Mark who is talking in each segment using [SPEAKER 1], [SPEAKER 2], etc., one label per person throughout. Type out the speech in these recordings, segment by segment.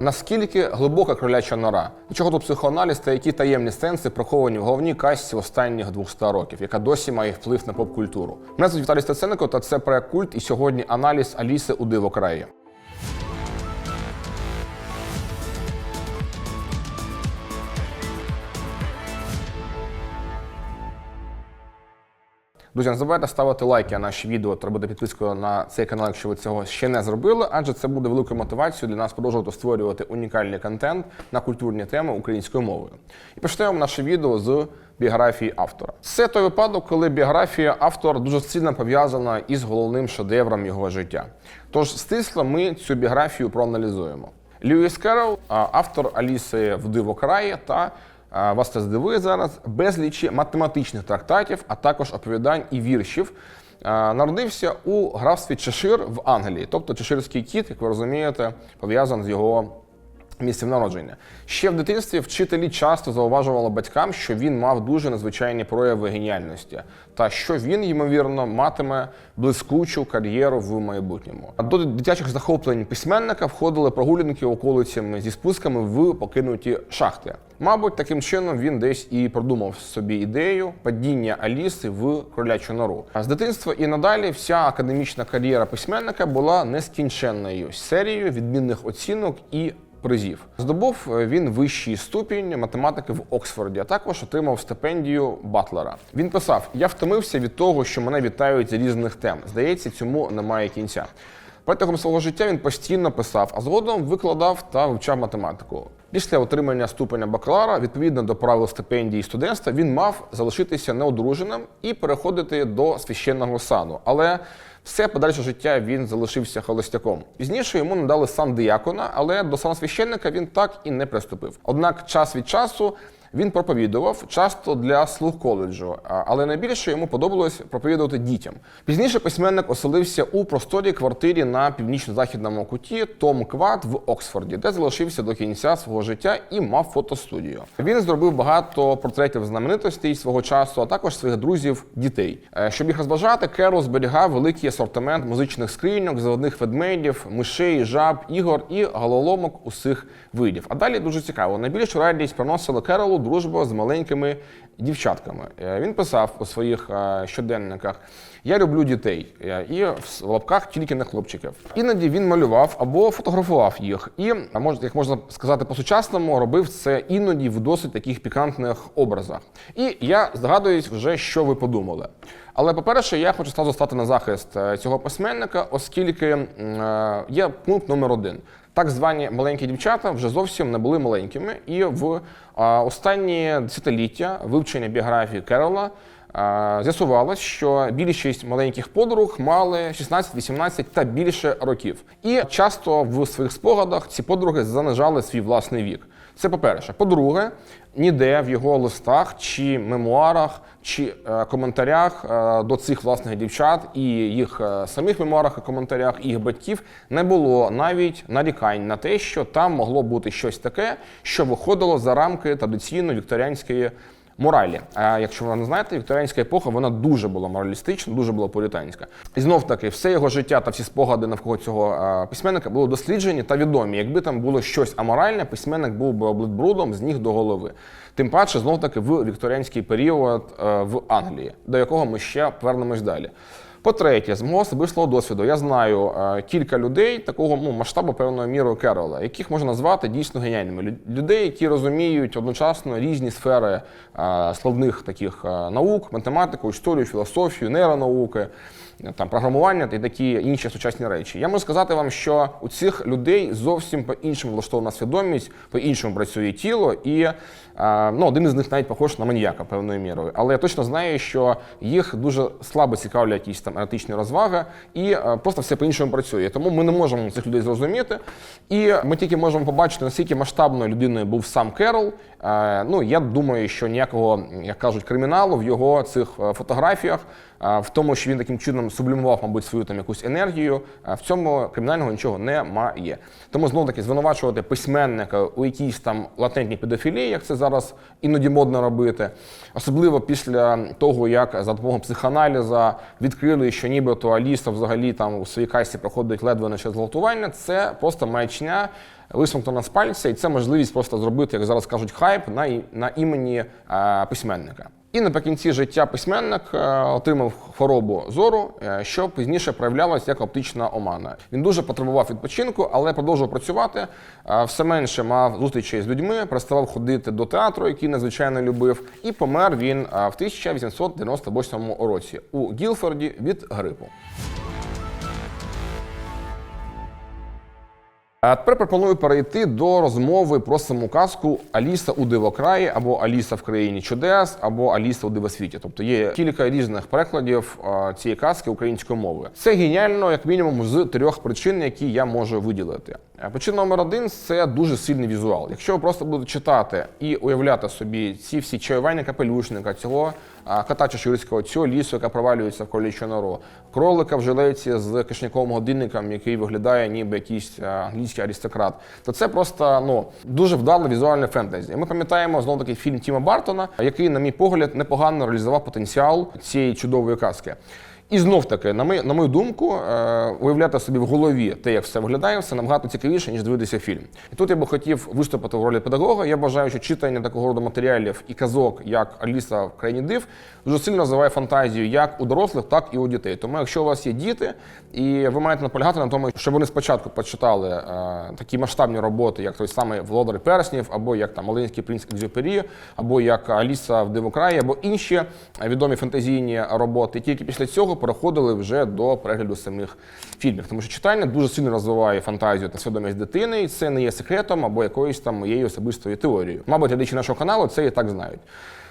[SPEAKER 1] Наскільки глибока кроляча нора? До чого тут психоаналіз та які таємні сенси приховані в головній касті останніх 200 років, яка досі має вплив на поп-культуру? Мене звуть Віталій Стеценко, та це проект культ. І сьогодні аналіз Аліси у Дивокраї. Друзі, не забувайте ставити лайки на наші відео та робити підписку на цей канал, якщо ви цього ще не зробили, адже це буде великою мотивацією для нас продовжувати створювати унікальний контент на культурні теми українською мовою. І почнемо наше відео з біографії автора. Це той випадок, коли біографія автора дуже сильно пов'язана із головним шедевром його життя. Тож стисло ми цю біографію проаналізуємо. Льюіс Керрол, а, автор Аліси в Дивокраї та а, вас це здивує зараз безлічі математичних трактатів, а також оповідань і віршів. Народився у графстві Чешир в Англії, тобто Чеширський кіт, як ви розумієте, пов'язаний з його місцем народження. Ще в дитинстві вчителі часто зауважували батькам, що він мав дуже незвичайні прояви геніальності, та що він, ймовірно, матиме блискучу кар'єру в майбутньому. До дитячих захоплень письменника входили прогулянки околицями зі спусками в покинуті шахти. Мабуть, таким чином він десь і продумав собі ідею падіння Аліси в кролячу нору. А з дитинства і надалі вся академічна кар'єра письменника була нескінченною серією відмінних оцінок і призів. Здобув е, він вищий ступінь математики в Оксфорді, а також отримав стипендію Батлера. Він писав: Я втомився від того, що мене вітають з різних тем. Здається, цьому немає кінця. Протягом свого життя він постійно писав, а згодом викладав та вивчав математику. Після отримання ступеня бакалара, відповідно до правил стипендії студентства, він мав залишитися неодруженим і переходити до священного сану. Але все подальше життя він залишився холостяком. Пізніше йому надали сан диякона, але до сана священника він так і не приступив. Однак час від часу він проповідував часто для слуг коледжу, але найбільше йому подобалось проповідувати дітям. Пізніше письменник оселився у просторій квартирі на північно-західному куті Том Кват в Оксфорді, де залишився до кінця свого життя і мав фотостудію. Він зробив багато портретів знаменитостей свого часу, а також своїх друзів дітей. Е, Щоб їх розважати, Керол зберігав великий асортимент музичних скриньок, заводних ведмедів, мишей, жаб, ігор і головоломок усіх видів. А далі дуже цікаво. Найбільшу радість приносила Керолу дружба з маленькими дівчатками. Е, Він писав у своїх е, щоденниках: Я люблю дітей е, і в лапках тільки не хлопчиків. Іноді він малював або фотографував їх. І може, як можна сказати по-сучасному, робив це іноді в досить таких пікантних образах. І я здогадуюсь вже, що ви подумали. Але по-перше, я хочу зразу стати на захист цього письменника, оскільки є пункт номер один. Так звані маленькі дівчата вже зовсім не були маленькими, і в останні десятиліття вивчення біографії Керола з'ясувалось, що більшість маленьких подруг мали 16, 18 та більше років. І часто в своїх спогадах ці подруги занижали свій власний вік. Це по-перше. По-друге, ніде в його листах чи мемуарах, чи е, коментарях е, до цих власних дівчат і їх е, самих мемуарах і коментарях і їх батьків не було навіть нарікань на те, що там могло бути щось таке, що виходило за рамки традиційної вікторіанської моралі. А якщо ви не знаєте, вікторіанська епоха вона дуже була моралістична, дуже була політанська. І знов таки, все його життя та всі спогади навколо цього письменника були досліджені та відомі. Якби там було щось аморальне, письменник був би облитбрудом з ніг до голови. Тим паче, знов таки, в вікторіанський період е, в Англії, до якого ми ще повернемось далі. По-третє, з мого особистого досвіду я знаю е, кілька людей такого ну, масштабу певною мірою Керола, яких можна назвати дійсно геніальними. Лю- Людей, які розуміють одночасно різні сфери е, словних таких е, наук, математику, історію, філософію, нейронауки, там програмування та такі інші сучасні речі. Я можу сказати вам, що у цих людей зовсім по-іншому влаштована свідомість, по-іншому працює тіло, і е, ну, один із них навіть похож на маніяка певною мірою. Але я точно знаю, що їх дуже слабо цікавлять якісь там еротичні розваги, і е, просто все по-іншому працює. Тому ми не можемо цих людей зрозуміти. І ми тільки можемо побачити, наскільки масштабною людиною був сам Керол. Е, Ну, я думаю, що ніякого, як кажуть, криміналу в його цих е, фотографіях, е, в тому, що він таким чином сублімував, мабуть, свою там якусь енергію, в цьому кримінального нічого немає. Тому знову таки звинувачувати письменника у якійсь там латентній педофілії, як це зараз іноді модно робити, особливо після того, як за допомогою психоаналізу відкрили, що нібито Аліса взагалі там у своїй касі проходить ледве не через зґвалтування, це просто маячня. Висмоктана з пальця, і це можливість просто зробити, як зараз кажуть, хайп на, на імені е, письменника. І наприкінці життя письменник е, отримав хворобу зору, е, що пізніше проявлялось як оптична омана. Він дуже потребував відпочинку, але продовжував працювати. Все менше мав зустрічей з людьми, переставав ходити до театру, який надзвичайно любив, і помер він в 1898 році у Гілфорді від грипу. А тепер пропоную перейти до розмови про саму казку Аліса у дивокраї або Аліса в країні чудес, або Аліса у дивосвіті. Тобто є кілька різних перекладів цієї казки українською мовою. Це геніально, як мінімум, з трьох причин, які я можу виділити. Е, Причина номер один це дуже сильний візуал. Якщо ви просто будете читати і уявляти собі ці всі чаювання капелюшника, цього а, кота цього лісу, яка провалюється в колючу нору, кролика в жилеці з кишняковим годинником, який виглядає ніби якийсь англійський аристократ, то це просто ну дуже вдале візуальне фентезі. Ми пам'ятаємо знову таки фільм Тіма Бартона, який, на мій погляд, непогано реалізував потенціал цієї чудової казки. І знов таки, на мою, на мою думку, е, уявляти собі в голові те, як все виглядає, все набагато цікавіше, ніж дивитися фільм. І тут я би хотів виступити в ролі педагога. Я вважаю, що читання такого роду матеріалів і казок, як Аліса в країні див, дуже сильно розвиває фантазію як у дорослих, так і у дітей. Тому, якщо у вас є діти, і ви маєте наполягати на тому, щоб вони спочатку почитали е, такі масштабні роботи, як той самий Володар Перснів, або як там Маленький принц Екзюпері, або як Аліса в Дивокраї, або інші е, відомі фантазійні роботи. Тільки після цього переходили вже до перегляду самих фільмів. Тому що читання дуже сильно розвиває фантазію та свідомість дитини, і це не є секретом або якоюсь там моєю особистою теорією. Мабуть, глядачі нашого каналу це і так знають.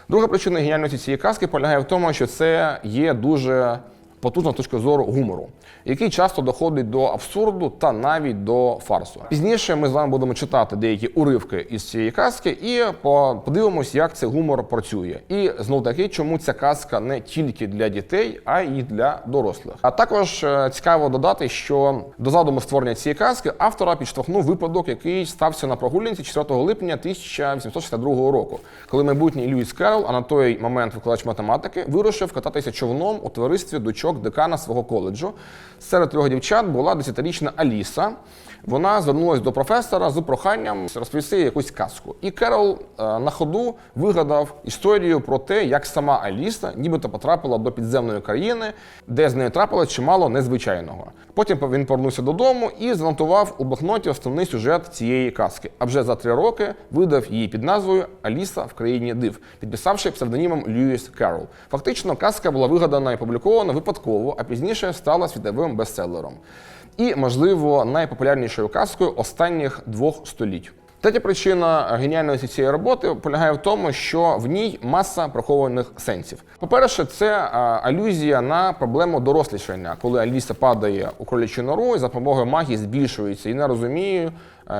[SPEAKER 1] Друга причина геніальності цієї казки полягає в тому, що це є дуже потужна з точки зору гумору, який часто доходить до абсурду та навіть до фарсу. Пізніше ми з вами будемо читати деякі уривки із цієї казки і по- подивимось, як цей гумор працює. І знов таки, чому ця казка не тільки для дітей, а й для дорослих. А також е, цікаво додати, що до задуму створення цієї казки автора підштовхнув випадок, який стався на прогулянці 4 липня 1862 року, коли майбутній Льюіс Керрол, а на той момент викладач математики, вирушив кататися човном у товаристві дочок декана свого коледжу. Серед трьох дівчат була 10-річна Аліса. Вона звернулася до професора з проханням розповісти якусь казку. І Керол е, на ходу вигадав історію про те, як сама Аліса нібито потрапила до підземної країни, де з нею трапилось чимало незвичайного. Потім він повернувся додому і занотував у блокноті основний сюжет цієї казки. А вже за три роки видав її під назвою Аліса в країні див, підписавши псевдонімом Льюіс Керрол. Фактично, казка була вигадана і опублікована випадково, а пізніше стала світовим бестселером і, можливо, найпопулярнішою казкою останніх двох століть. Третя причина геніальності цієї роботи полягає в тому, що в ній маса прихованих сенсів. По-перше, це алюзія на проблему дорослішання, коли Аліса падає у кролячу нору і за допомогою магії збільшується і не розуміє, е,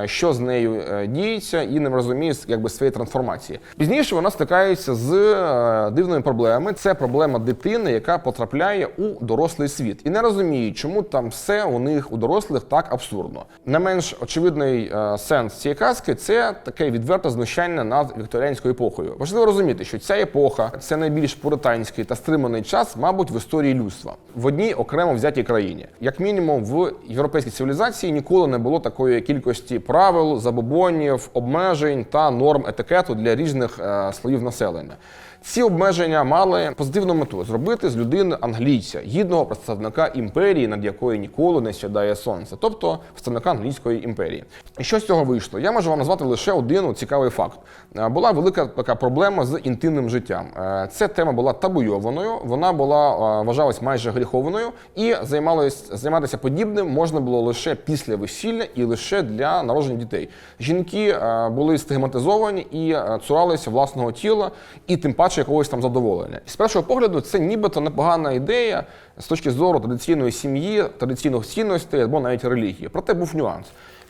[SPEAKER 1] що з нею е, діється, і не розуміє якби своєї трансформації. Пізніше вона стикається з е, дивними проблемами. Це проблема дитини, яка потрапляє у дорослий світ, і не розуміє, чому там все у них у дорослих так абсурдно. Не менш очевидний е, сенс цієї казки це таке відверте знущання над вікторіанською епохою. Важливо розуміти, що ця епоха це найбільш пуританський та стриманий час, мабуть, в історії людства в одній окремо взятій країні. Як мінімум, в європейській цивілізації ніколи не було такої кількості правил, забобонів, обмежень та норм етикету для різних е, слоїв населення. Ці обмеження мали позитивну мету зробити з людини англійця, гідного представника імперії, над якою ніколи не сідає сонце, тобто представника англійської імперії. І що з цього вийшло? Я можу вам назвати лише один цікавий факт. Е, Була велика така проблема з інтимним життям. Е, Ця тема була табуйованою, вона була е, вважалась майже гріховною, і займалось займатися подібним можна було лише після весілля і лише для народження дітей. Жінки були стигматизовані і цуралися власного тіла, і тим паче якогось там задоволення. І з першого погляду, це нібито непогана ідея з точки зору традиційної сім'ї, традиційних цінностей або навіть релігії. Проте був нюанс.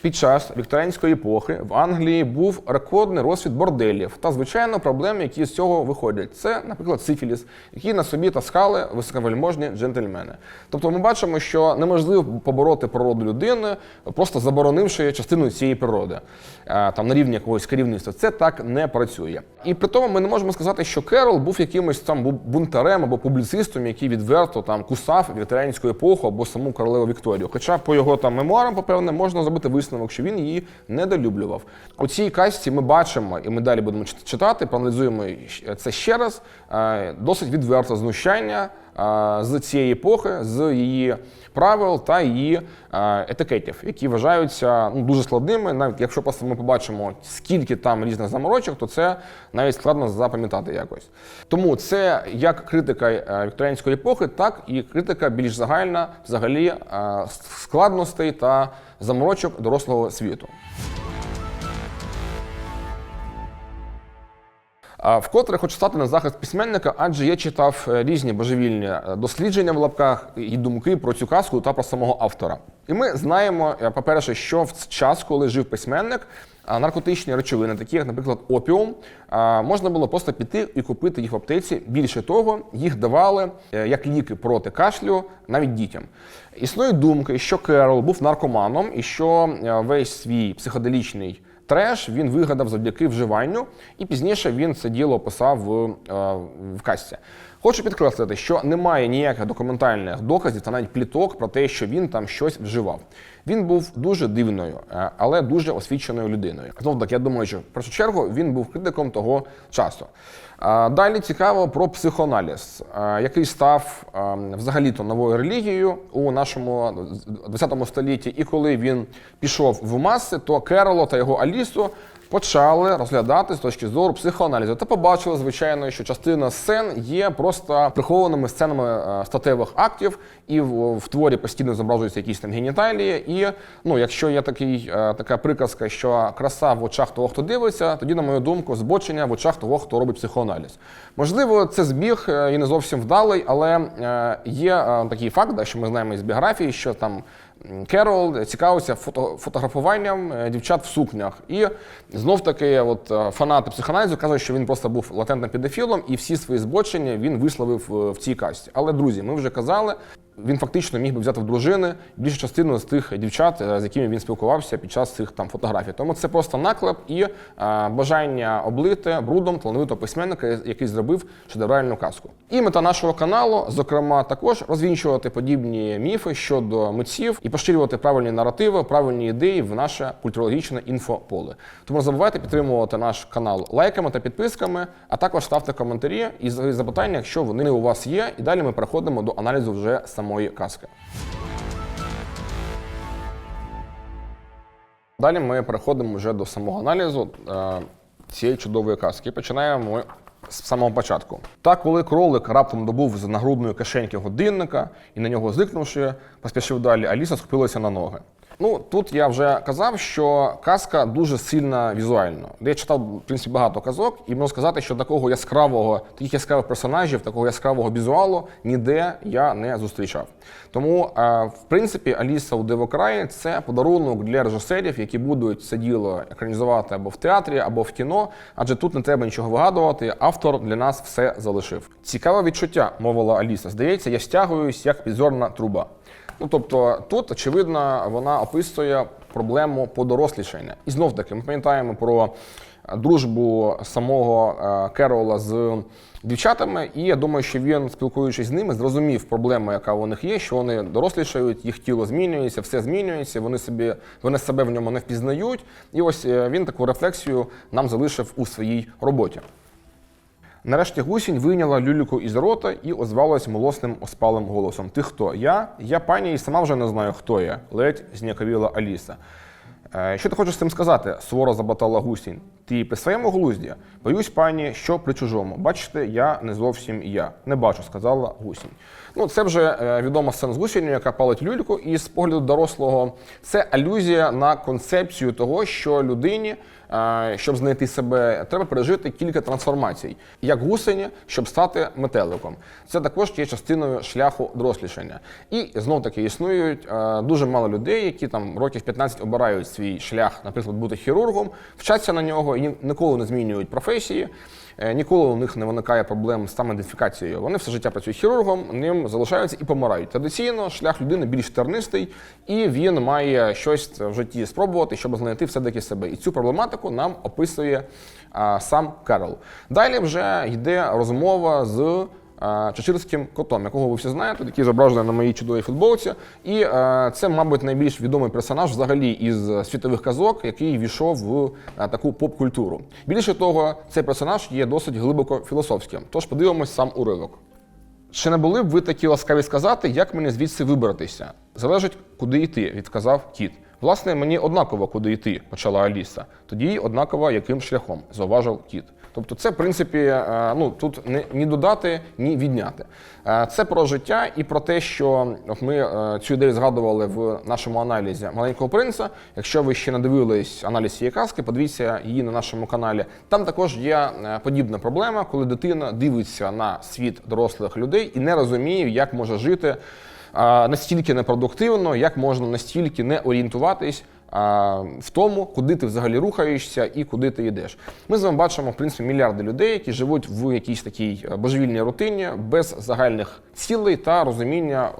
[SPEAKER 1] Під час вікторіанської епохи в Англії був рекордний розсвіт борделів та, звичайно, проблеми, які з цього виходять. Це, наприклад, сифіліс, які на собі таскали високовельможні джентльмени. Тобто ми бачимо, що неможливо побороти природу людини, просто заборонивши частину цієї природи е, там на рівні якогось керівництва. Це так не працює. І при тому ми не можемо сказати, що Керол був якимось там бунтарем або публіцистом, який відверто там кусав вікторіанську епоху або саму королеву Вікторію. Хоча по його там мемуарам, попевне, можна зробити висновок, висновок, що він її недолюблював. У цій казці ми бачимо, і ми далі будемо чит- читати, проаналізуємо це ще раз. е, Досить відверте знущання з цієї епохи, з її правил та її етикетів, які вважаються ну, дуже складними. Навіть якщо просто ми побачимо, скільки там різних заморочок, то це навіть складно запам'ятати якось. Тому це як критика е, вікторіанської епохи, так і критика більш загальна взагалі складностей та заморочок дорослого світу. Вкотре хочу стати на захист письменника, адже я читав е, різні божевільні е, дослідження в лапках і думки про цю казку та про самого автора. І ми знаємо, е, по-перше, що в час, коли жив письменник, наркотичні речовини, такі як, наприклад, опіум, можна було просто піти і купити їх в аптеці. Більше того, їх давали як ліки проти кашлю навіть дітям. Існують думки, що Керол був наркоманом і що весь свій психоделічний треш він вигадав завдяки вживанню, і пізніше він це діло описав в, е, в касті. Хочу підкреслити, що немає ніяких документальних доказів та навіть пліток про те, що він там щось вживав. Він був дуже дивною, е, але дуже освіченою людиною. Знов так, я думаю, що в першу чергу він був критиком того часу. Далі цікаво про психоаналіз, який став взагалі-то новою релігією у нашому 20 столітті. І коли він пішов в маси, то Кероло та його Алісу почали розглядати з точки зору психоаналізу та побачили, звичайно, що частина сцен є просто прихованими сценами е, статевих актів, і в, в творі постійно зображуються якісь там геніталії. І ну, якщо є такий, е, така приказка, що краса в очах того, хто дивиться, тоді, на мою думку, збочення в очах того, хто робить психоаналіз. Можливо, це збіг е, і не зовсім вдалий, але є такий факт, що ми знаємо із біографії, що там. Керол цікавився фото, фотографуванням е, дівчат в сукнях. І знов таки, от е, фанати психоаналізу кажуть, що він просто був латентним педофілом, і всі свої збочення він висловив е, в цій касті. Але друзі, ми вже казали, він фактично міг би взяти в дружини більшу частину з тих дівчат, е, з якими він спілкувався під час цих там фотографій. Тому це просто наклеп і е, бажання облити брудом талановитого письменника, який зробив шедевральну казку. І мета нашого каналу, зокрема, також розвінчувати подібні міфи щодо митців і поширювати правильні наративи, правильні ідеї в наше культурологічне інфополе. Тому забувайте підтримувати наш канал лайками та підписками, а також ставте коментарі і запитання, якщо вони у вас є. І далі ми переходимо до аналізу вже самої казки. Далі ми переходимо вже до самого аналізу е, цієї чудової казки. Починаємо ми з самого початку. Та коли кролик раптом добув з нагрудної кишеньки годинника і на нього зникнувши, поспішив далі, Аліса схопилася на ноги. Ну тут я вже казав, що казка дуже сильна візуально. Я читав в принципі багато казок, і можу сказати, що такого яскравого, таких яскравих персонажів, такого яскравого візуалу ніде я не зустрічав. Тому, е, в принципі, Аліса у Дивокраї це подарунок для режисерів, які будуть це діло екранізувати або в театрі, або в кіно, адже тут не треба нічого вигадувати. Автор для нас все залишив. Цікаве відчуття, мовила Аліса. Здається, я стягуюсь як підзорна труба. Ну тобто тут, очевидно, вона описує проблему подорослішання. І знов таки ми пам'ятаємо про дружбу самого е, Керола з дівчатами, і я думаю, що він, спілкуючись з ними, зрозумів проблему, яка у них є, що вони дорослішають, їх тіло змінюється, все змінюється, вони собі вони себе в ньому не впізнають. І ось е, він таку рефлексію нам залишив у своїй роботі. Нарешті гусінь вийняла люльку із рота і озвалась молосним оспалим голосом. Ти хто? Я? Я пані і сама вже не знаю, хто я, ледь зняковіла Аліса. «Е, Що ти хочеш з цим сказати? суворо забатала гусінь. Ти при своєму глузді? Боюсь, пані, що при чужому. Бачите, я не зовсім я. Не бачу, сказала гусінь. Ну, це вже е, відома сцена з гусінню, яка палить люльку, і з погляду дорослого це алюзія на концепцію того, що людині, е, щоб знайти себе, треба пережити кілька трансформацій, як гусені, щоб стати метеликом. Це також є частиною шляху дорослішання. І знов таки існують е, дуже мало людей, які там років 15 обирають свій шлях, наприклад, бути хірургом, вчаться на нього і ніколи не змінюють професії. Е, Ніколи у них не виникає проблем з самоідентифікацією. Вони все життя працюють хірургом, ним залишаються і помирають. Традиційно шлях людини більш тернистий, і він має щось в житті спробувати, щоб знайти все-таки себе. І цю проблематику нам описує а, сам Керол. Далі вже йде розмова з чечирським котом, якого ви всі знаєте, який зображений на моїй чудовій футболці. І е, це, мабуть, найбільш відомий персонаж взагалі із світових казок, який війшов в е, таку поп-культуру. Більше того, цей персонаж є досить глибоко філософським. Тож подивимось сам уривок. Чи не були б ви такі ласкаві сказати, як мені звідси вибратися? Залежить, куди йти, відказав кіт. Власне, мені однаково, куди йти, почала Аліса. Тоді однаково, яким шляхом, зауважив кіт. Тобто, це, в принципі, е, ну тут не ні додати, ні відняти. Е, Це про життя і про те, що ми е, цю ідею згадували в нашому аналізі маленького принца. Якщо ви ще не дивились аналіз цієї казки, подивіться її на нашому каналі. Там також є подібна проблема, коли дитина дивиться на світ дорослих людей і не розуміє, як може жити настільки непродуктивно, як можна настільки не орієнтуватись в тому, куди ти взагалі рухаєшся і куди ти йдеш. Ми з вами бачимо, в принципі, мільярди людей, які живуть в якійсь такій е, божевільній рутині, без загальних цілей та розуміння е,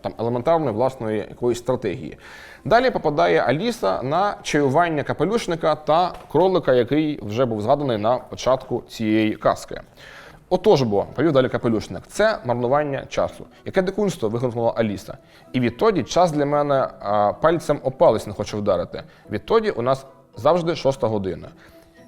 [SPEAKER 1] там елементарної власної якоїсь стратегії. Далі попадає Аліса на чаювання капелюшника та кролика, який вже був згаданий на початку цієї казки. Отож бо, повів далі капелюшник, це марнування часу. Яке дикунство вигукнула Аліса. І відтоді час для мене а, пальцем опалець не хоче вдарити. Відтоді у нас завжди шоста година.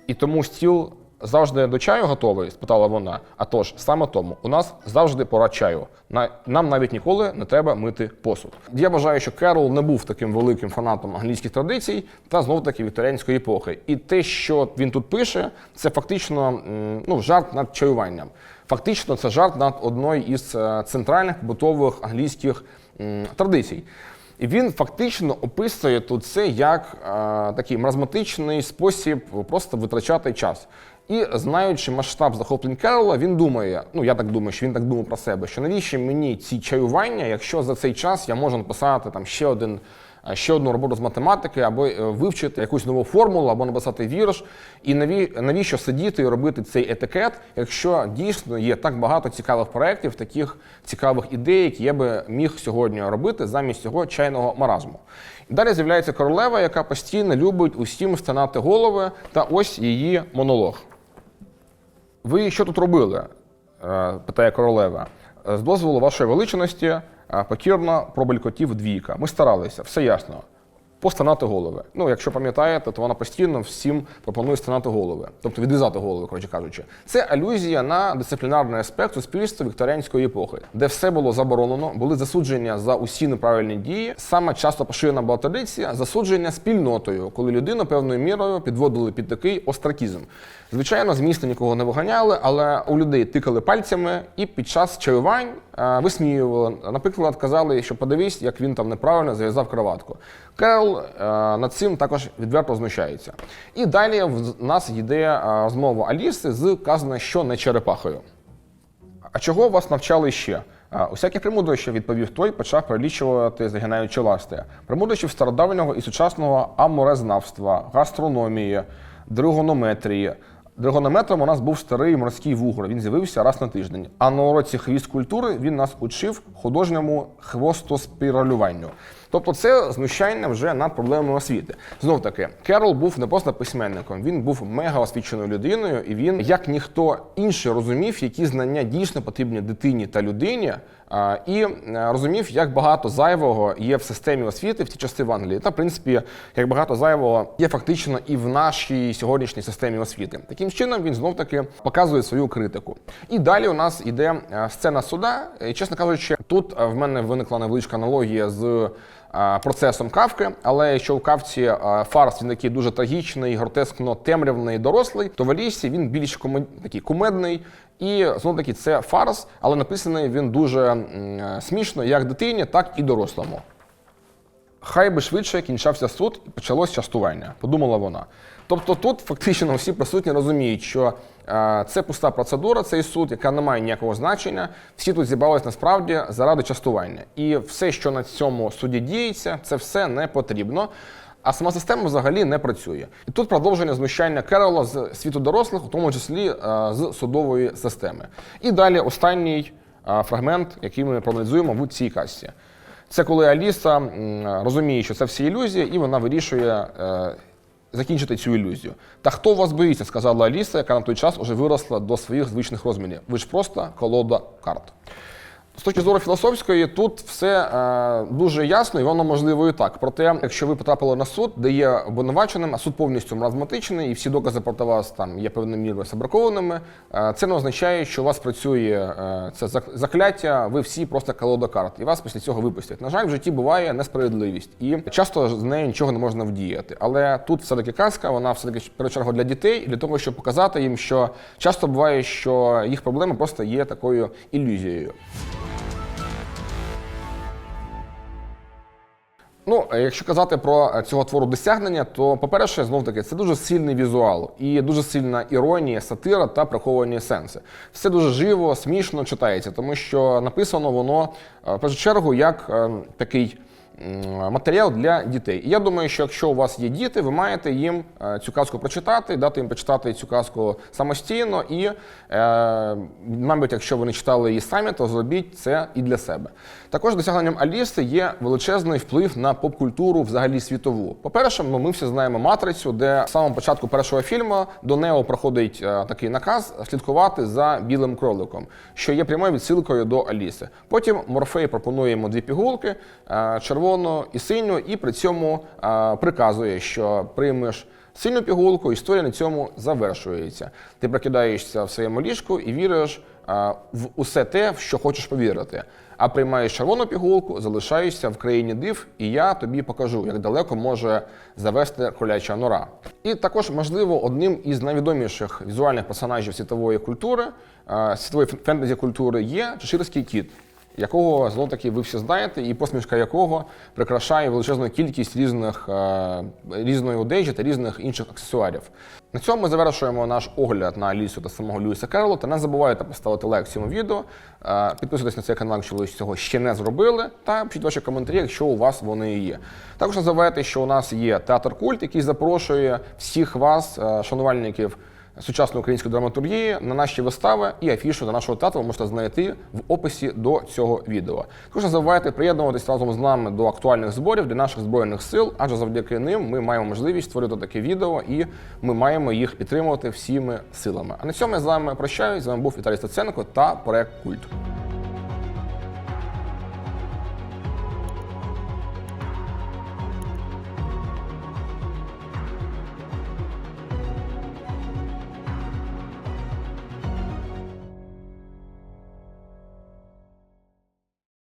[SPEAKER 1] І тому стіл завжди до чаю готовий? спитала вона. А тож, саме тому, у нас завжди пора чаю. На- Нам навіть ніколи не треба мити посуд. Я вважаю, що Керол не був таким великим фанатом англійських традицій та знов таки вікторіанської епохи. І те, що він тут пише, це фактично ну, жарт над чаюванням. Фактично, це жарт над одною із е, центральних побутових англійських традицій. І він фактично описує тут це як е, такий маразматичний спосіб просто витрачати час. І знаючи масштаб захоплень Керола, він думає, ну я так думаю, що він так думав про себе, що навіщо мені ці чаювання, якщо за цей час я можу написати там ще один. е, Ще одну роботу з математики, або е, вивчити якусь нову формулу, або написати вірш. І наві, навіщо сидіти і робити цей етикет, якщо дійсно є так багато цікавих проєктів, таких цікавих ідей, які я би міг сьогодні робити замість цього чайного маразму. Далі з'являється королева, яка постійно любить усім стинати голови, та ось її монолог. Ви що тут робили? е, питає королева. «Е, З дозволу вашої величності е, покірно пробелькотів двійка. Ми старалися, все ясно. Постанати голови. Ну, якщо пам'ятаєте, то вона постійно всім пропонує станати голови, тобто відрізати голови, коротше кажучи. Це алюзія на дисциплінарний аспект суспільства вікторіанської епохи, де все було заборонено, були засудження за усі неправильні дії. Саме часто поширена була традиція засудження спільнотою, коли людину певною мірою підводили під такий остракізм. Звичайно, з міста нікого не виганяли, але у людей тикали пальцями і під час чаювань висміювали. Наприклад, казали, що подивись, як він там неправильно зав'язав краватку. Керол е, над цим також відверто знущається. І далі в нас йде е, розмова Аліси з казано, що не черепахою. А чого вас навчали ще? А, Усякі премудрощі, відповів той, почав перелічувати, загинаючи ласти. Премудрощів стародавнього і сучасного аморезнавства, гастрономії, дригонометрії. Дригонометром у нас був старий морський вугор. Він з'явився раз на тиждень. А на уроці хвіст культури він нас учив художньому хвостоспіралюванню. Тобто це знущання вже над проблемами освіти. Знов таки, Керол був не просто письменником, він був мега освіченою людиною, і він, як ніхто інший, розумів, які знання дійсно потрібні дитині та людині, і е, розумів, як багато зайвого є в системі освіти в ті часи в Англії. Та, в принципі, як багато зайвого є фактично і в нашій сьогоднішній системі освіти. Таким чином він знов таки показує свою критику. І далі у нас йде е, сцена суда. І, чесно кажучи, тут е, в мене виникла невеличка аналогія з процесом кавки, але що в кавці фарс він такий дуже трагічний, гротескно темрявний, дорослий, то в Алісі він більш такий кумедний. І знову таки це фарс, але написаний він дуже е, смішно як дитині, так і дорослому. Хай би швидше кінчався суд і почалось частування, подумала вона. Тобто тут фактично всі присутні розуміють, що е, це пуста процедура, цей суд, яка не має ніякого значення. Всі тут зібрались насправді заради частування. І все, що на цьому суді діється, це все не потрібно. А сама система взагалі не працює. І тут продовження знущання Керола з світу дорослих, у тому числі е, з судової системи. І далі останній е, фрагмент, який ми проаналізуємо в цій касті. Це коли Аліса розуміє, що це всі ілюзія, і вона вирішує е, закінчити цю ілюзію. Та хто вас боїться, сказала Аліса, яка на той час уже виросла до своїх звичних розмірів. Ви ж просто колода карт. З точки зору філософської, тут все е, дуже ясно і воно можливо і так. Проте, якщо ви потрапили на суд, де є обвинуваченим, а суд повністю маразматичний, і всі докази проти вас там є певною мірою сабракованими, е, це не означає, що у вас працює е, це зак- закляття, ви всі просто колода карт, і вас після цього випустять. На жаль, в житті буває несправедливість, і часто з нею нічого не можна вдіяти. Але тут все-таки казка, вона все-таки в першу чергу для дітей, для того, щоб показати їм, що часто буває, що їх проблеми просто є такою ілюзією. Ну, е, якщо казати про е, цього твору досягнення, то, по-перше, знов таки, це дуже сильний візуал і дуже сильна іронія, сатира та приховані сенси. Все дуже живо, смішно читається, тому що написано воно е, в першу чергу як е, такий. Матеріал для дітей. І я думаю, що якщо у вас є діти, ви маєте їм е, цю казку прочитати, дати їм почитати цю казку самостійно. І, е, мабуть, якщо вони читали її самі, то зробіть це і для себе. Також досягненням Аліси є величезний вплив на поп-культуру взагалі світову. По-перше, ну, ми всі знаємо матрицю, де з самого початку першого фільму до Нео проходить е, такий наказ слідкувати за білим кроликом, що є прямою відсилкою до Аліси. Потім Морфей пропонує йому дві пігулки е, червону і синю, і при цьому приказує, що приймеш. Сильну пігулку, історія на цьому завершується. Ти прокидаєшся в своєму ліжку і віриш в усе те, в що хочеш повірити. А приймаєш червону пігулку, залишаєшся в країні див, і я тобі покажу, як далеко може завести кроляча нора. І також, можливо, одним із найвідоміших візуальних персонажів світової культури, світової фентезі культури є Чеширський кіт якого знов таки ви всі знаєте, і посмішка якого прикрашає величезну кількість різних е, різної одежі та різних інших аксесуарів. На цьому ми завершуємо наш огляд на Алісу та самого Льюіса Керрола. Та не забувайте поставити лайк цьому відео, е, підписуйтесь на цей канал, якщо ви цього ще не зробили, та пишіть ваші коментарі, якщо у вас вони є. Також не забувайте, що у нас є театр культ, який запрошує всіх вас, е, шанувальників сучасної української драматургії на наші вистави і афішу до нашого театру ви можете знайти в описі до цього відео. Також забувайте приєднуватись разом з нами до актуальних зборів для наших збройних сил, адже завдяки ним ми маємо можливість створити таке відео і ми маємо їх підтримувати всіми силами. А на цьому я з вами прощаюсь. З вами був Віталій Стаценко та проект Культ.